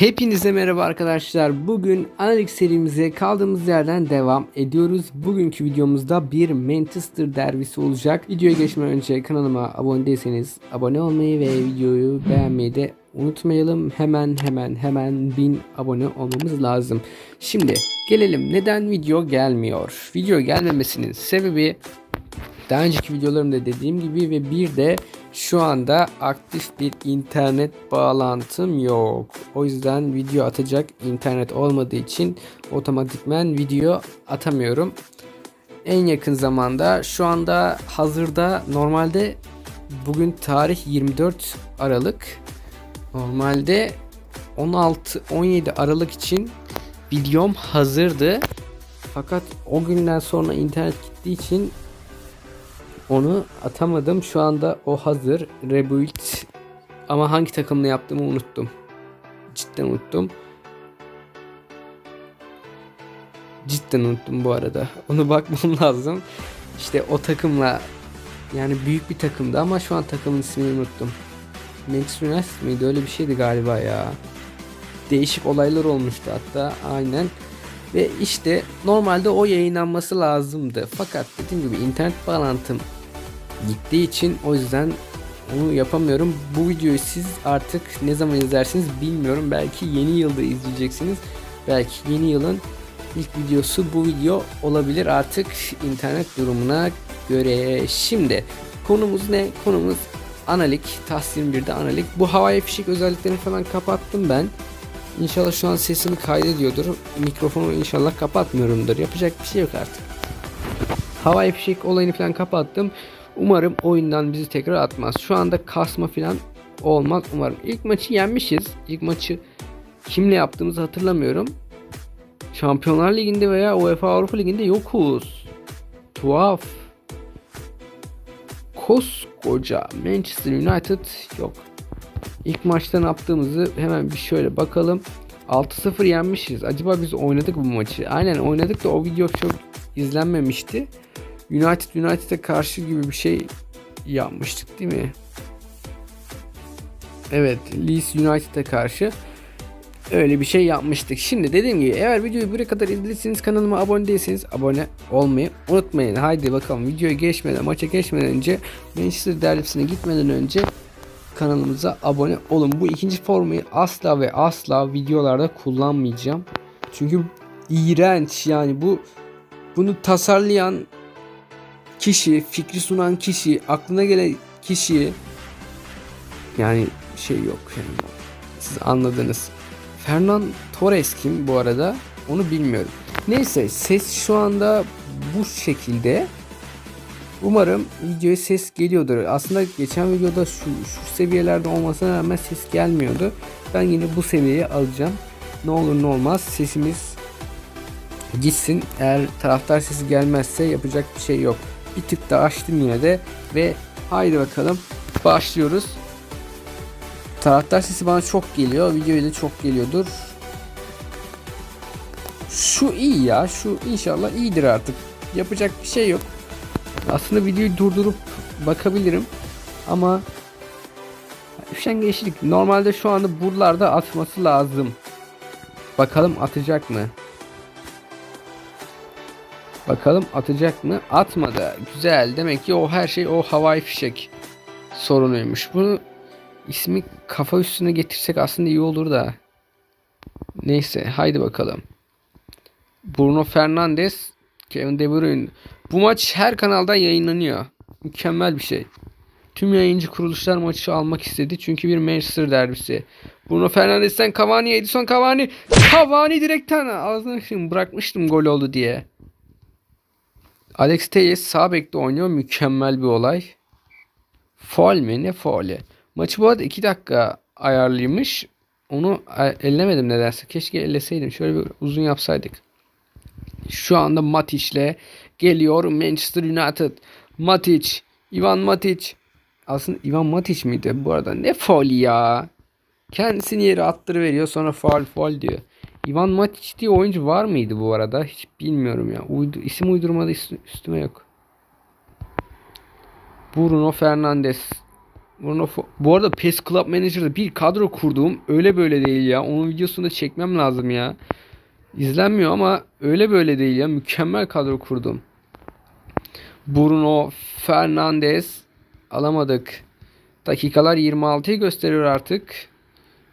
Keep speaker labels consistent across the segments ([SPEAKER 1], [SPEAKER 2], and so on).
[SPEAKER 1] Hepinize merhaba arkadaşlar. Bugün analik serimize kaldığımız yerden devam ediyoruz. Bugünkü videomuzda bir Manchester derbisi olacak. Videoya geçmeden önce kanalıma abone değilseniz abone olmayı ve videoyu beğenmeyi de unutmayalım. Hemen hemen hemen 1000 abone olmamız lazım. Şimdi gelelim neden video gelmiyor? Video gelmemesinin sebebi daha önceki videolarımda dediğim gibi ve bir de şu anda aktif bir internet bağlantım yok. O yüzden video atacak internet olmadığı için otomatikmen video atamıyorum. En yakın zamanda şu anda hazırda normalde bugün tarih 24 Aralık. Normalde 16 17 Aralık için videom hazırdı. Fakat o günden sonra internet gittiği için onu atamadım. Şu anda o hazır. Rebuild. Ama hangi takımla yaptığımı unuttum. Cidden unuttum. Cidden unuttum bu arada. Onu bakmam lazım. İşte o takımla yani büyük bir takımdı ama şu an takımın ismini unuttum. Manchester United miydi? Öyle bir şeydi galiba ya. Değişik olaylar olmuştu hatta. Aynen. Ve işte normalde o yayınlanması lazımdı. Fakat dediğim gibi internet bağlantım gittiği için o yüzden onu yapamıyorum. Bu videoyu siz artık ne zaman izlersiniz bilmiyorum. Belki yeni yılda izleyeceksiniz. Belki yeni yılın ilk videosu bu video olabilir artık internet durumuna göre. Şimdi konumuz ne? Konumuz analik. TAS 21'de analik. Bu havai fişek özelliklerini falan kapattım ben. İnşallah şu an sesimi kaydediyordur. Mikrofonu inşallah kapatmıyorumdur. Yapacak bir şey yok artık. Havai fişek olayını falan kapattım. Umarım oyundan bizi tekrar atmaz. Şu anda kasma falan olmaz umarım. İlk maçı yenmişiz. İlk maçı kimle yaptığımızı hatırlamıyorum. Şampiyonlar Ligi'nde veya UEFA Avrupa Ligi'nde yokuz. Tuhaf. Koskoca Manchester United yok. İlk maçta ne yaptığımızı hemen bir şöyle bakalım. 6-0 yenmişiz. Acaba biz oynadık bu maçı. Aynen oynadık da o video çok izlenmemişti. United United'e karşı gibi bir şey yapmıştık değil mi? Evet, Leeds United'e karşı öyle bir şey yapmıştık. Şimdi dediğim gibi eğer videoyu buraya kadar izlediyseniz kanalıma abone değilseniz abone olmayı unutmayın. Haydi bakalım videoya geçmeden, maça geçmeden önce Manchester derbisine gitmeden önce kanalımıza abone olun. Bu ikinci formayı asla ve asla videolarda kullanmayacağım. Çünkü iğrenç yani bu bunu tasarlayan kişi, fikri sunan kişi, aklına gelen kişi yani şey yok yani siz anladınız. Fernan Torres kim bu arada? Onu bilmiyorum. Neyse ses şu anda bu şekilde. Umarım videoya ses geliyordur. Aslında geçen videoda şu, şu seviyelerde olmasına rağmen ses gelmiyordu. Ben yine bu seviyeye alacağım. Ne olur ne olmaz sesimiz gitsin. Eğer taraftar sesi gelmezse yapacak bir şey yok. Bir tık da açtım yine de ve haydi bakalım başlıyoruz. Taraftar sesi bana çok geliyor. Videoya da çok geliyordur. Şu iyi ya. Şu inşallah iyidir artık. Yapacak bir şey yok. Aslında videoyu durdurup bakabilirim. Ama üşengeçlik. Normalde şu anda buralarda atması lazım. Bakalım atacak mı? Bakalım atacak mı? Atmadı. Güzel. Demek ki o her şey o havai fişek sorunuymuş. Bunu ismi kafa üstüne getirsek aslında iyi olur da. Neyse haydi bakalım. Bruno Fernandes, Kevin De Bruyne. Bu maç her kanalda yayınlanıyor. Mükemmel bir şey. Tüm yayıncı kuruluşlar maçı almak istedi. Çünkü bir Manchester derbisi. Bruno Fernandes'ten Cavani, Edison Cavani. Cavani direkten ağzına şimdi bırakmıştım gol oldu diye. Alex Telles sağ bekte oynuyor. Mükemmel bir olay. Faul mi? Ne faulü? Maçı bu arada 2 dakika ayarlıymış. Onu ellemedim nedense. Keşke elleseydim. Şöyle bir uzun yapsaydık. Şu anda Matic'le geliyor Manchester United. Matic. Ivan Matic. Aslında Ivan Matic miydi? Bu arada ne faul ya. Kendisini yere attırıveriyor sonra faul faul diyor. Ivan Matic diye oyuncu var mıydı bu arada? Hiç bilmiyorum ya. Uydu, isim uydurmada üstüme yok. Bruno Fernandes. Bruno Fo- Bu arada PES Club Manager'da bir kadro kurduğum öyle böyle değil ya. Onun videosunu da çekmem lazım ya. İzlenmiyor ama öyle böyle değil ya. Mükemmel kadro kurdum. Bruno Fernandes alamadık. Dakikalar 26'yı gösteriyor artık.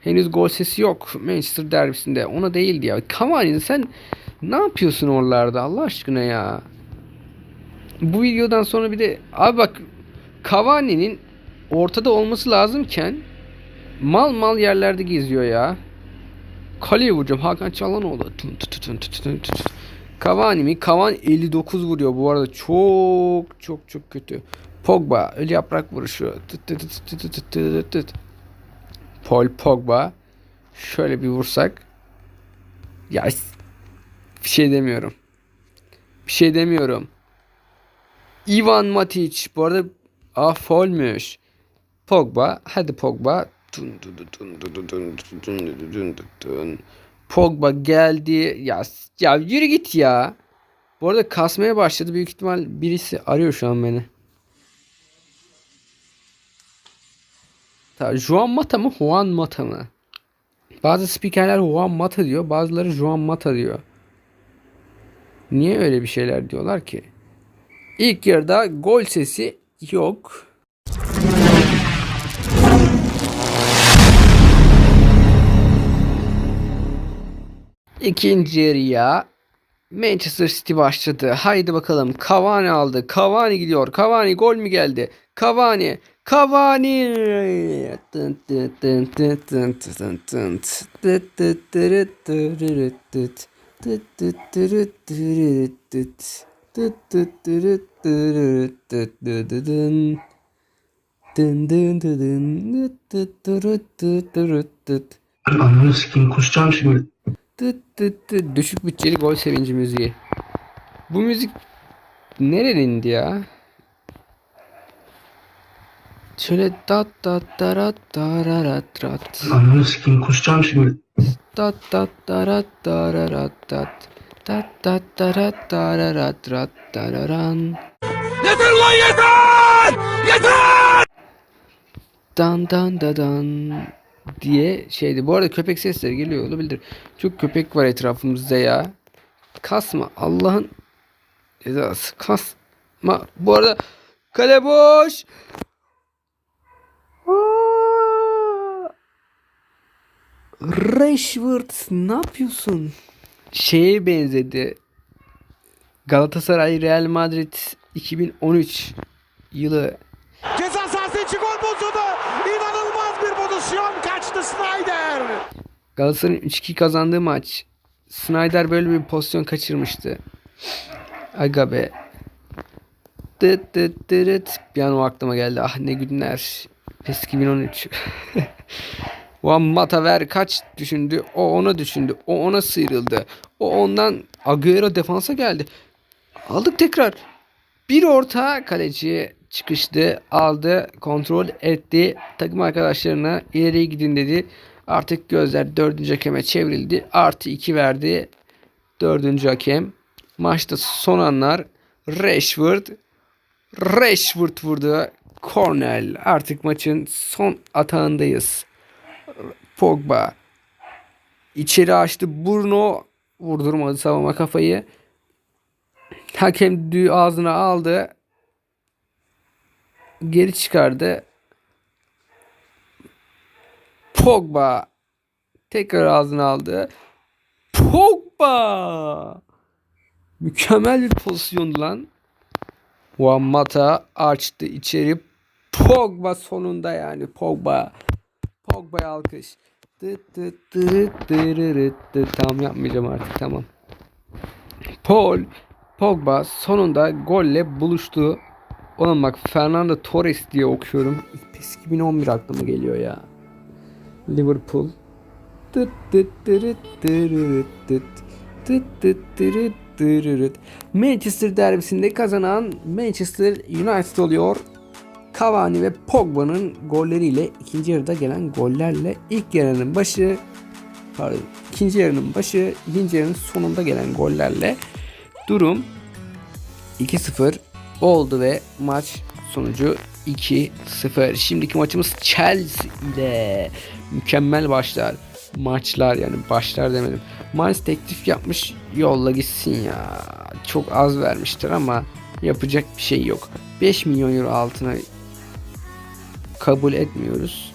[SPEAKER 1] Henüz gol sesi yok Manchester derbisinde. Ona değildi ya. Cavani sen ne yapıyorsun oralarda Allah aşkına ya? Bu videodan sonra bir de abi bak Cavani'nin ortada olması lazımken mal mal yerlerde geziyor ya. Kaleye vuracağım Hakan Çalhanoğlu. Cavani mi? Cavani 59 vuruyor bu arada. Çok çok çok kötü. Pogba ölü yaprak vuruşu. Tıt tıt tıt tıt tıt tıt tıt. Paul Pogba şöyle bir vursak ya bir şey demiyorum. Bir şey demiyorum. Ivan Matic bu arada ah folmüş. Pogba hadi Pogba Pogba geldi ya ya yürü git ya. Bu arada kasmaya başladı büyük ihtimal birisi arıyor şu an beni. Juan Mata mı? Juan Mata mı? Bazı spikerler Juan Mata diyor. Bazıları Juan Mata diyor. Niye öyle bir şeyler diyorlar ki? İlk yarıda gol sesi yok. İkinci yarıya Manchester City başladı. Haydi bakalım. Cavani aldı. Cavani gidiyor. Cavani gol mü geldi? Cavani. Cavani.
[SPEAKER 2] Ananı sikeyim kusacağım şimdi.
[SPEAKER 1] Düşük bütçeli gol sevinci müziği. Bu müzik nerenindi ya? Şöyle dat dat darat dararat rat.
[SPEAKER 2] Ananı sikeyim kusacağım şimdi.
[SPEAKER 1] Dat dat darat dararat dat. Dat dat darat dararat rat dararan.
[SPEAKER 3] Yeter lan yeter! Yeter!
[SPEAKER 1] Dan dan da dan diye şeydi. Bu arada köpek sesleri geliyor olabilir. Çok köpek var etrafımızda ya. Kasma Allah'ın cezası. Kasma. Bu arada kale boş. Aa! Rashford ne yapıyorsun? Şeye benzedi. Galatasaray Real Madrid 2013 yılı
[SPEAKER 3] Ceza sahası içi gol pozisyonu. İnanılmaz bir pozisyon kaçtı Snyder.
[SPEAKER 1] Galatasaray'ın 3-2 kazandığı maç. Snyder böyle bir pozisyon kaçırmıştı. Aga be. Tıt tıt tırıt. Bir an o aklıma geldi. Ah ne günler. PES 2013. Van Mata ver kaç düşündü. O ona düşündü. O ona sıyrıldı. O ondan Agüero defansa geldi. Aldık tekrar. Bir orta kaleci çıkıştı, aldı, kontrol etti. Takım arkadaşlarına ileriye gidin dedi. Artık gözler dördüncü hakeme çevrildi. Artı iki verdi. Dördüncü hakem. Maçta son anlar Rashford. Rashford vurdu. Cornell. Artık maçın son atağındayız. Pogba. İçeri açtı. Bruno vurdurmadı savunma kafayı. Hakem düğü ağzına aldı. Geri çıkardı. Pogba tekrar ağzına aldı. Pogba mükemmel bir pozisyondu lan. Juan Mata açtı içeri. Pogba sonunda yani Pogba. Pogba'ya alkış. Tamam yapmayacağım artık tamam. Paul Pogba sonunda golle buluştu. Oğlum bak Fernando Torres diye okuyorum. PES 2011 aklıma geliyor ya. Liverpool. Manchester derbisinde kazanan Manchester United oluyor. Cavani ve Pogba'nın golleriyle ikinci yarıda gelen gollerle ilk yarının başı pardon, ikinci yarının başı ikinci yarının sonunda gelen gollerle durum 2-0 oldu ve maç sonucu 2-0. Şimdiki maçımız Chelsea ile mükemmel başlar. Maçlar yani başlar demedim. Miles teklif yapmış yolla gitsin ya. Çok az vermiştir ama yapacak bir şey yok. 5 milyon euro altına kabul etmiyoruz.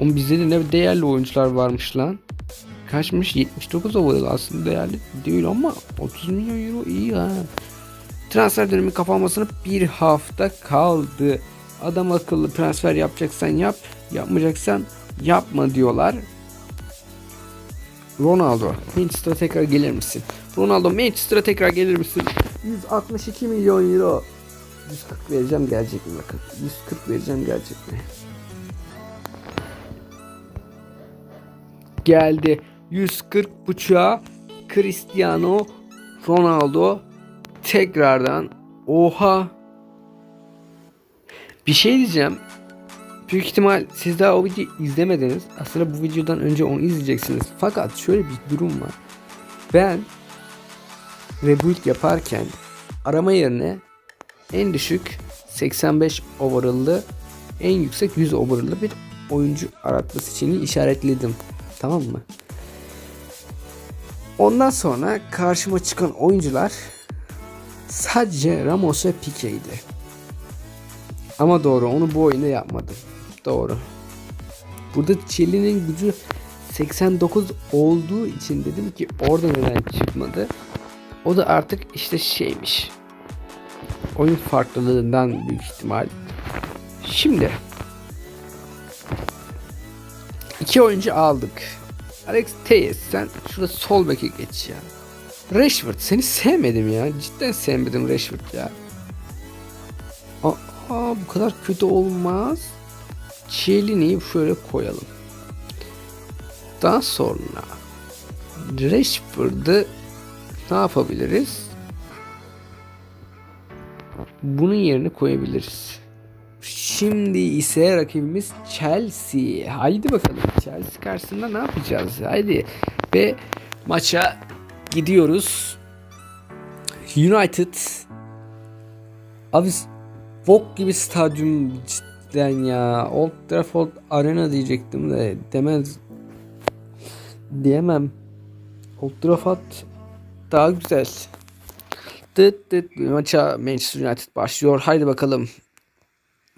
[SPEAKER 1] Oğlum bizde de ne değerli oyuncular varmış lan. Kaçmış? 79 overall aslında değerli değil ama 30 milyon euro iyi ha. Transfer dönemi kapanmasına bir hafta kaldı. Adam akıllı transfer yapacaksan yap, yapmayacaksan yapma diyorlar. Ronaldo, Manchester'a tekrar gelir misin? Ronaldo, Manchester'a tekrar gelir misin? 162 milyon euro. 140 vereceğim gelecek mi bakın. 140 vereceğim gelecek mi? Geldi. 140 buçuğa Cristiano Ronaldo tekrardan oha bir şey diyeceğim. Büyük ihtimal siz daha o videoyu izlemediniz. Aslında bu videodan önce onu izleyeceksiniz. Fakat şöyle bir durum var. Ben rebuild yaparken arama yerine en düşük 85 overall'lı en yüksek 100 overall'lı bir oyuncu aratması için işaretledim. Tamam mı? Ondan sonra karşıma çıkan oyuncular sadece Ramos ve Pique'ydi. Ama doğru onu bu oyunda yapmadım. Doğru. Burada Çeli'nin gücü 89 olduğu için dedim ki orada neden çıkmadı. O da artık işte şeymiş. Oyun farklılığından büyük ihtimal. Şimdi iki oyuncu aldık. Alex Teyes sen şurada sol beke geç ya. Rashford seni sevmedim ya. Cidden sevmedim Rashford ya. Aa bu kadar kötü olmaz. Chiellini'yi şöyle koyalım. Daha sonra Rashford'ı ne yapabiliriz? Bunun yerine koyabiliriz. Şimdi ise rakibimiz Chelsea. Haydi bakalım Chelsea karşısında ne yapacağız? Haydi. Ve maça gidiyoruz. United Abi Bok gibi stadyum cidden ya. Old Trafford Arena diyecektim de demez diyemem. Old Trafford daha güzel. Dıt dıt maça Manchester United başlıyor. Haydi bakalım.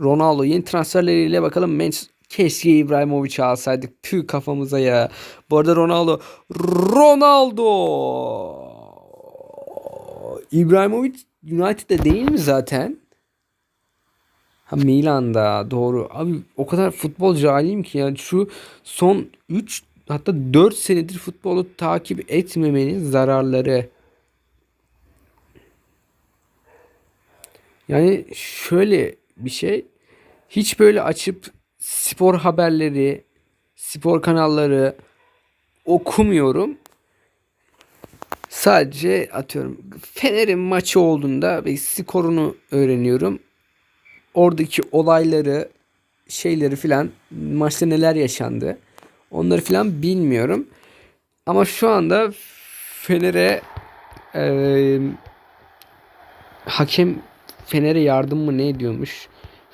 [SPEAKER 1] Ronaldo yeni transferleriyle bakalım Manchester Keşke İbrahimovic alsaydık. Tüh kafamıza ya. Bu arada Ronaldo. Ronaldo. İbrahimovic United'de değil mi zaten? Ha Milan'da doğru. Abi o kadar futbol cahiliyim ki yani şu son 3 hatta 4 senedir futbolu takip etmemenin zararları. Yani şöyle bir şey. Hiç böyle açıp spor haberleri, spor kanalları okumuyorum. Sadece atıyorum Fener'in maçı olduğunda ve skorunu öğreniyorum. Oradaki olayları, şeyleri filan, maçta neler yaşandı. Onları filan bilmiyorum. Ama şu anda Fener'e e, hakem Fener'e yardım mı ne ediyormuş.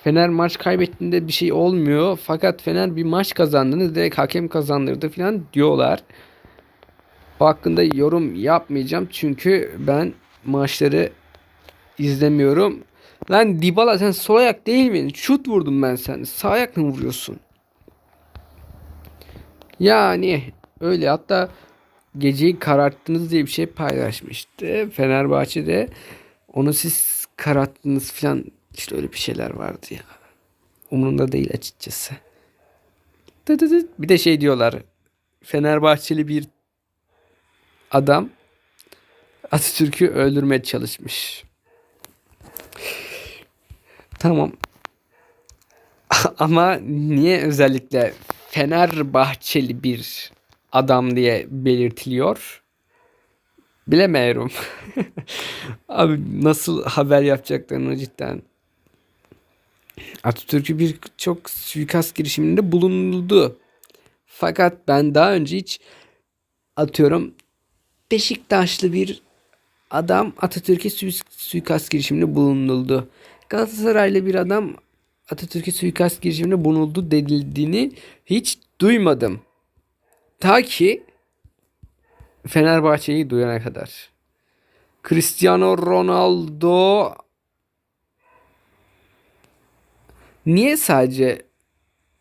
[SPEAKER 1] Fener maç kaybettiğinde bir şey olmuyor. Fakat Fener bir maç kazandığında direkt hakem kazandırdı falan diyorlar. Bu hakkında yorum yapmayacağım. Çünkü ben maçları izlemiyorum. Lan Dybala sen sol ayak değil mi? Şut vurdum ben seni. Sağ ayak mı vuruyorsun? Yani öyle hatta geceyi kararttınız diye bir şey paylaşmıştı. Fenerbahçe'de onu siz kararttınız falan işte öyle bir şeyler vardı ya. Umurumda değil açıkçası. Bir de şey diyorlar. Fenerbahçeli bir adam Atatürk'ü öldürmeye çalışmış. Tamam. Ama niye özellikle Fenerbahçeli bir adam diye belirtiliyor? Bilemiyorum. Abi nasıl haber yapacaklarını cidden. Atatürk'ü bir çok suikast girişiminde bulundu. Fakat ben daha önce hiç atıyorum Beşiktaşlı bir adam Atatürk'e suikast girişiminde bulunuldu. Galatasaraylı bir adam Atatürk'e suikast girişiminde bulunuldu denildiğini hiç duymadım. Ta ki Fenerbahçe'yi duyana kadar. Cristiano Ronaldo niye sadece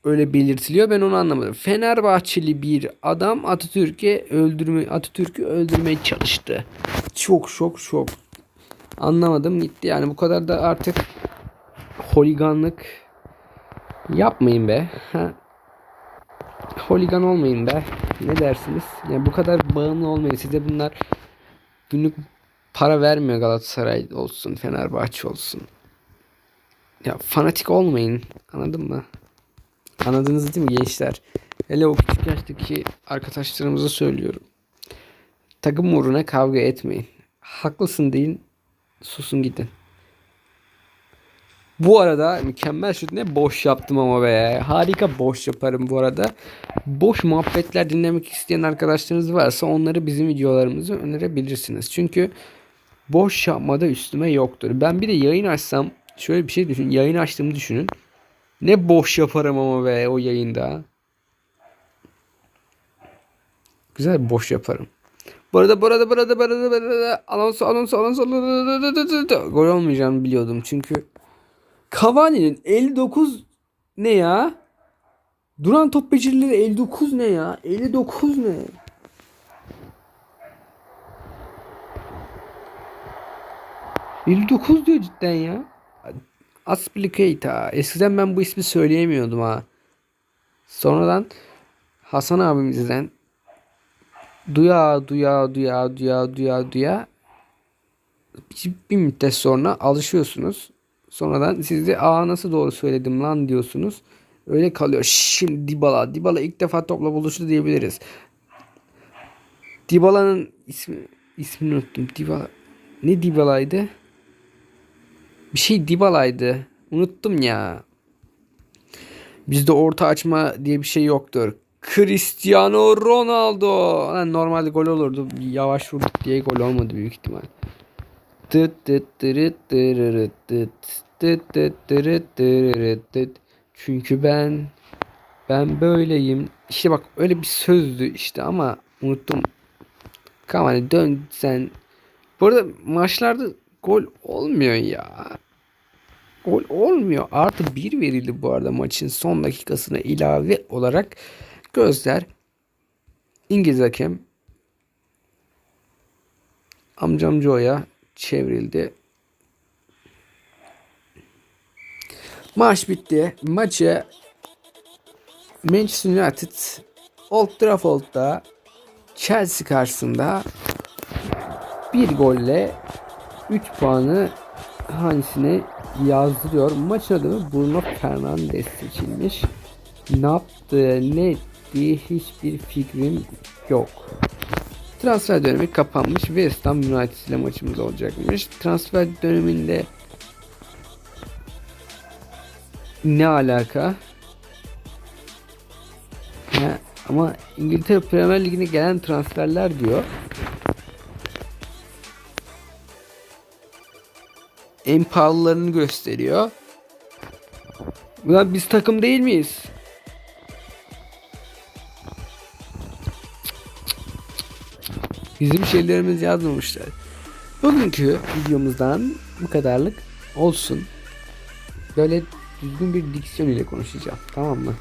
[SPEAKER 1] öyle belirtiliyor ben onu anlamadım. Fenerbahçeli bir adam Atatürk'e öldürme Atatürk'ü öldürmeye çalıştı. Çok şok şok. Anlamadım gitti yani bu kadar da artık holiganlık yapmayın be. Ha. Holigan olmayın be. Ne dersiniz? Yani bu kadar bağımlı olmayın. Size bunlar günlük para vermiyor Galatasaray olsun, Fenerbahçe olsun. Ya fanatik olmayın. Anladın mı? Anladınız değil mi gençler? Hele o küçük yaştaki arkadaşlarımıza söylüyorum. Takım uğruna kavga etmeyin. Haklısın deyin. Susun gidin. Bu arada mükemmel şut ne boş yaptım ama be. Harika boş yaparım bu arada. Boş muhabbetler dinlemek isteyen arkadaşlarınız varsa onları bizim videolarımızı önerebilirsiniz. Çünkü boş yapmada üstüme yoktur. Ben bir de yayın açsam şöyle bir şey düşün. Yayın açtığımı düşünün. Ne boş yaparım ama be o yayında. Güzel boş yaparım. Bu arada bu arada bu arada bu arada bu arada Alonso Alonso Alonso gol olmayacağını biliyordum çünkü Cavani'nin 59 ne ya? Duran top becerileri 59 ne ya? 59 ne? ...59 diyor cidden ya. Aspilicueta. Eskiden ben bu ismi söyleyemiyordum ha. Sonradan Hasan abimizden duya duya duya duya duya duya bir müddet sonra alışıyorsunuz. Sonradan siz de aa nasıl doğru söyledim lan diyorsunuz. Öyle kalıyor. Şimdi Dybala. Dybala ilk defa topla buluştu diyebiliriz. Dybala'nın ismi ismini unuttum. Dybala. Ne Dybala'ydı? Bir şey Dybala'ydı. Unuttum ya. Bizde orta açma diye bir şey yoktur. Cristiano Ronaldo. Lan normalde gol olurdu. Yavaş vurduk diye gol olmadı büyük ihtimal. Tıt tıt tırıt tırırıt tıt. Tıt tıt tırıt tırırıt tıt. Çünkü ben ben böyleyim. İşte bak öyle bir sözdü işte ama unuttum. Kamani dön sen. Bu arada maçlarda gol olmuyor ya. Gol olmuyor. Artı bir verildi bu arada maçın son dakikasına ilave olarak. Gözler İngiliz hakem amcam Joe'ya çevrildi. Maç bitti. Maçı Manchester United Old Trafford'da Chelsea karşısında bir golle 3 puanı hanesine yazdırıyor. Maç adı Bruno Fernandes seçilmiş. Ne yaptı, ne etti hiçbir fikrim yok. Transfer dönemi kapanmış. West Ham United ile maçımız olacakmış. Transfer döneminde ne alaka? Ha, ama İngiltere Premier Ligi'ne gelen transferler diyor. En pahalılarını gösteriyor. Ulan biz takım değil miyiz? Bizim şeylerimiz yazmamışlar. Bugünkü videomuzdan bu kadarlık olsun. Böyle düzgün bir diksiyon ile konuşacağım. Tamam mı?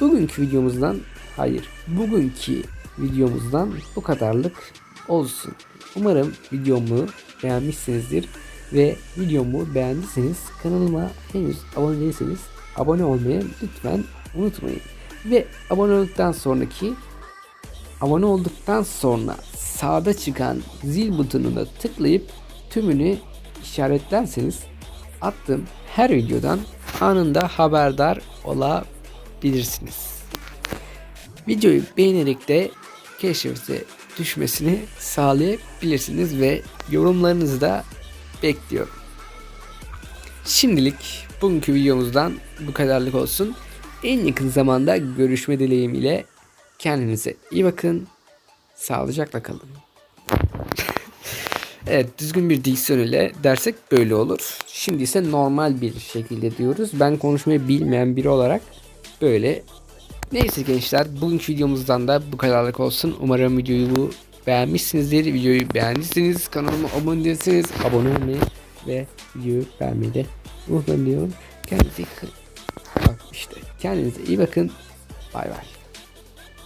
[SPEAKER 1] Bugünkü videomuzdan hayır. Bugünkü videomuzdan bu kadarlık olsun. Umarım videomu beğenmişsinizdir ve videomu beğendiyseniz kanalıma henüz abone değilseniz abone olmayı lütfen unutmayın. Ve abone olduktan sonraki abone olduktan sonra sağda çıkan zil butonuna tıklayıp tümünü işaretlerseniz attığım her videodan anında haberdar olabilirsiniz. Videoyu beğenerek de keşfete düşmesini sağlayabilirsiniz ve yorumlarınızı da bekliyorum. Şimdilik bugünkü videomuzdan bu kadarlık olsun. En yakın zamanda görüşme dileğimiyle kendinize iyi bakın. Sağlıcakla kalın. Evet düzgün bir diksiyon ile dersek böyle olur. Şimdi ise normal bir şekilde diyoruz. Ben konuşmayı bilmeyen biri olarak böyle. Neyse gençler bugünkü videomuzdan da bu kadarlık olsun. Umarım videoyu beğenmişsinizdir. Videoyu beğendiyseniz kanalıma abone değilseniz abone olmayı ve videoyu beğenmeyi de unutmayın diyorum. Kendinize, bak işte, kendinize iyi bakın. Bay bay.